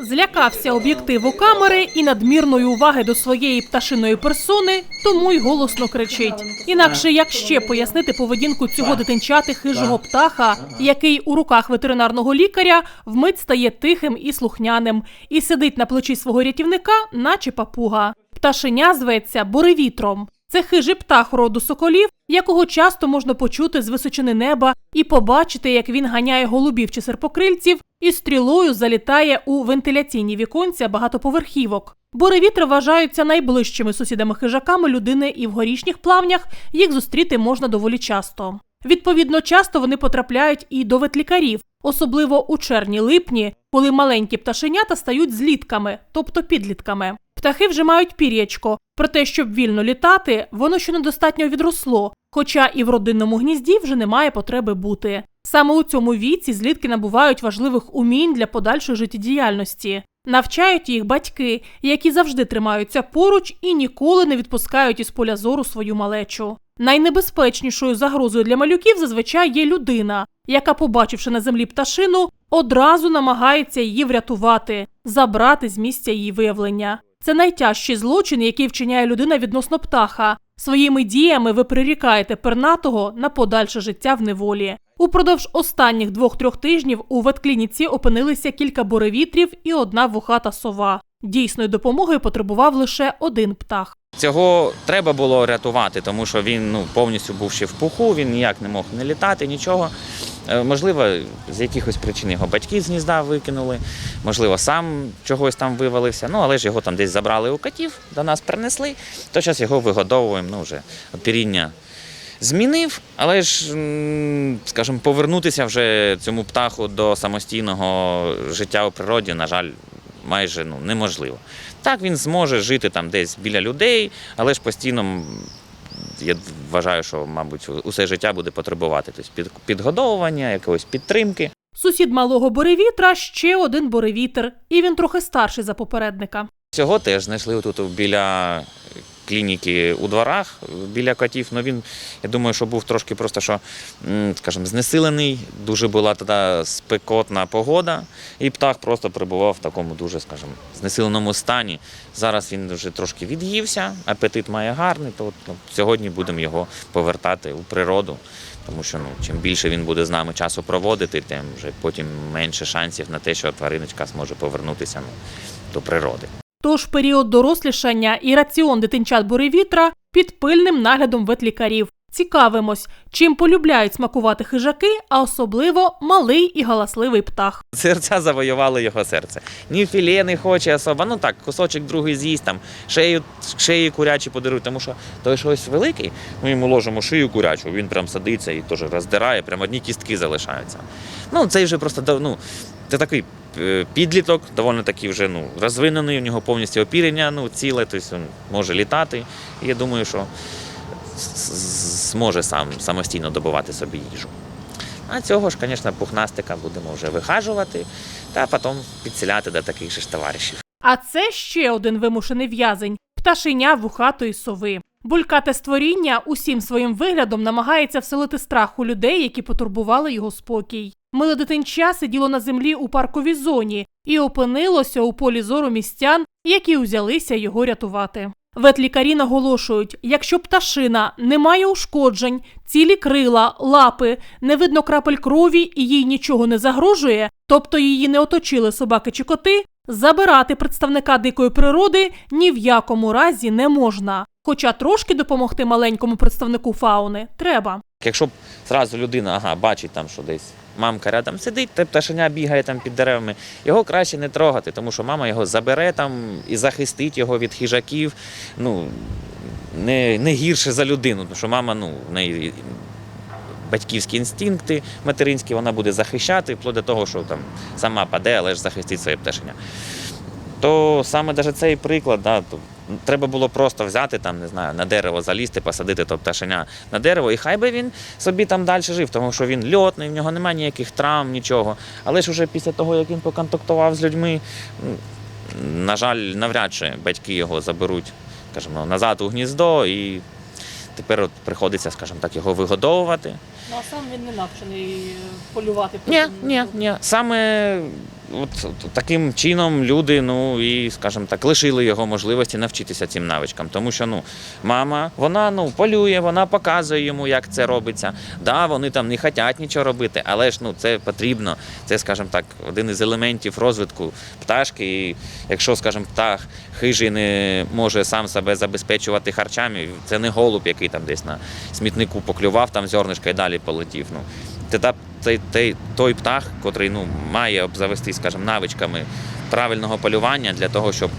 Злякався об'єктиву камери і надмірної уваги до своєї пташиної персони, тому й голосно кричить. Інакше як ще пояснити поведінку цього дитинчати хижого птаха, який у руках ветеринарного лікаря вмить стає тихим і слухняним, і сидить на плечі свого рятівника, наче папуга. Пташеня зветься буревітром. Це хижий птах роду соколів, якого часто можна почути з височини неба і побачити, як він ганяє голубів чи серпокрильців і стрілою залітає у вентиляційні віконця багатоповерхівок. Буревітри вважаються найближчими сусідами хижаками людини, і в горішніх плавнях їх зустріти можна доволі часто. Відповідно, часто вони потрапляють і до ветлікарів, особливо у червні-липні, коли маленькі пташенята стають злітками, тобто підлітками. Птахи вже мають пір'ячко, проте, щоб вільно літати, воно ще недостатньо відросло, хоча і в родинному гнізді вже немає потреби бути. Саме у цьому віці злітки набувають важливих умінь для подальшої життєдіяльності. Навчають їх батьки, які завжди тримаються поруч і ніколи не відпускають із поля зору свою малечу. Найнебезпечнішою загрозою для малюків зазвичай є людина, яка, побачивши на землі пташину, одразу намагається її врятувати, забрати з місця її виявлення. Це найтяжчий злочин, який вчиняє людина відносно птаха. Своїми діями ви прирікаєте пернатого на подальше життя в неволі. Упродовж останніх двох-трьох тижнів у ветклініці опинилися кілька буревітрів і одна вухата сова. Дійсної допомоги потребував лише один птах. Цього треба було рятувати, тому що він ну, повністю був ще в пуху, він ніяк не мог не літати, нічого. Е, Можливо, з якихось причин його батьки з гнізда викинули, можливо, сам чогось там вивалився. Ну, але ж його там десь забрали у котів, до нас принесли, то зараз його вигодовуємо, ну вже опіріння змінив, але ж, скажімо, повернутися вже цьому птаху до самостійного життя у природі, на жаль, майже ну, неможливо. Так, він зможе жити там десь біля людей, але ж постійно, я вважаю, що, мабуть, усе життя буде потребувати тобто під, підгодовування, якоїсь підтримки. Сусід малого буревітра ще один буревітер, і він трохи старший за попередника. Цього теж знайшли тут біля клініки у дворах, біля котів. Ну він, я думаю, що був трошки просто, що, скажімо, знесилений, дуже була тоді спекотна погода, і птах просто перебував в такому дуже, скажімо, знесиленому стані. Зараз він вже трошки від'ївся, апетит має гарний, то от, ну, сьогодні будемо його повертати у природу. Тому що ну, чим більше він буде з нами часу проводити, тим вже потім менше шансів на те, що твариночка зможе повернутися ну, до природи. Тож період дорослішання і раціон дитинчат буревітра під пильним наглядом ветлікарів. Цікавимось, чим полюбляють смакувати хижаки, а особливо малий і галасливий птах. Серця завоювали його серце. Ні філе не хоче особа. Ну так, кусочок другий з'їсть, там шею, шиї курячі подарують, тому що той щось великий, ми йому ложимо шию курячу, він прям садиться і теж роздирає, прям одні кістки залишаються. Ну, цей вже просто дав- ну, це такий підліток, доволі таки вже ну, розвинений, у нього повністю опірення ну, ціле, тобто він може літати. І я думаю, що зможе сам самостійно добувати собі їжу. А цього ж, звісно, пухнастика будемо вже вихажувати та потім підселяти до таких же ж товаришів. А це ще один вимушений в'язень пташеня вухатої сови. Булькате створіння усім своїм виглядом намагається вселити страх у людей, які потурбували його спокій. Миле дитинча сиділо на землі у парковій зоні і опинилося у полі зору містян, які узялися його рятувати. Ветлікарі наголошують, якщо пташина не має ушкоджень, цілі крила, лапи, не видно крапель крові і їй нічого не загрожує, тобто її не оточили собаки чи коти, забирати представника дикої природи ні в якому разі не можна. Хоча трошки допомогти маленькому представнику фауни треба. Якщо б зразу людина ага, бачить, там, що десь мамка рядом сидить, та пташеня бігає там під деревами, його краще не трогати, тому що мама його забере там і захистить його від хижаків. Ну, не, не гірше за людину, тому що мама, ну, в неї батьківські інстинкти материнські, вона буде захищати, вплоть до того, що там сама паде, але ж захистить своє пташеня. То саме навіть цей приклад, да, треба було просто взяти там, не знаю, на дерево залізти, посадити то пташеня на дерево, і хай би він собі там далі жив, тому що він льотний, в нього немає ніяких травм, нічого. Але ж уже після того, як він поконтактував з людьми, на жаль, навряд чи батьки його заберуть, скажімо, назад у гніздо, і тепер от приходиться, скажімо так, його вигодовувати. Ну а сам він не навчений полювати. Ні, ні, ні. Саме от, от таким чином люди, ну і, скажімо так, лишили його можливості навчитися цим навичкам. Тому що ну, мама, вона ну, полює, вона показує йому, як це робиться. Да, вони там не хочуть нічого робити, але ж ну, це потрібно. Це, скажімо так, один із елементів розвитку пташки. І якщо, скажімо, птах хижий не може сам себе забезпечувати харчами, це не голуб, який там десь на смітнику поклював там зернишко і далі полетів. Ну, це той, той, той птах, котрий ну, має обзавестись, скажімо, навичками правильного полювання для того, щоб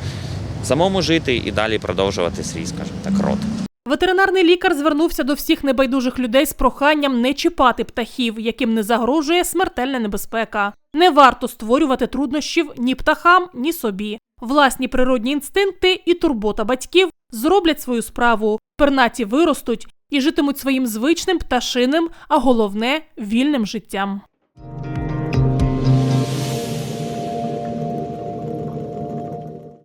самому жити і далі продовжувати свій, скажімо так, род. Ветеринарний лікар звернувся до всіх небайдужих людей з проханням не чіпати птахів, яким не загрожує смертельна небезпека. Не варто створювати труднощів ні птахам, ні собі. Власні природні інстинкти і турбота батьків зроблять свою справу. Пернаті виростуть і житимуть своїм звичним пташиним, а головне вільним життям.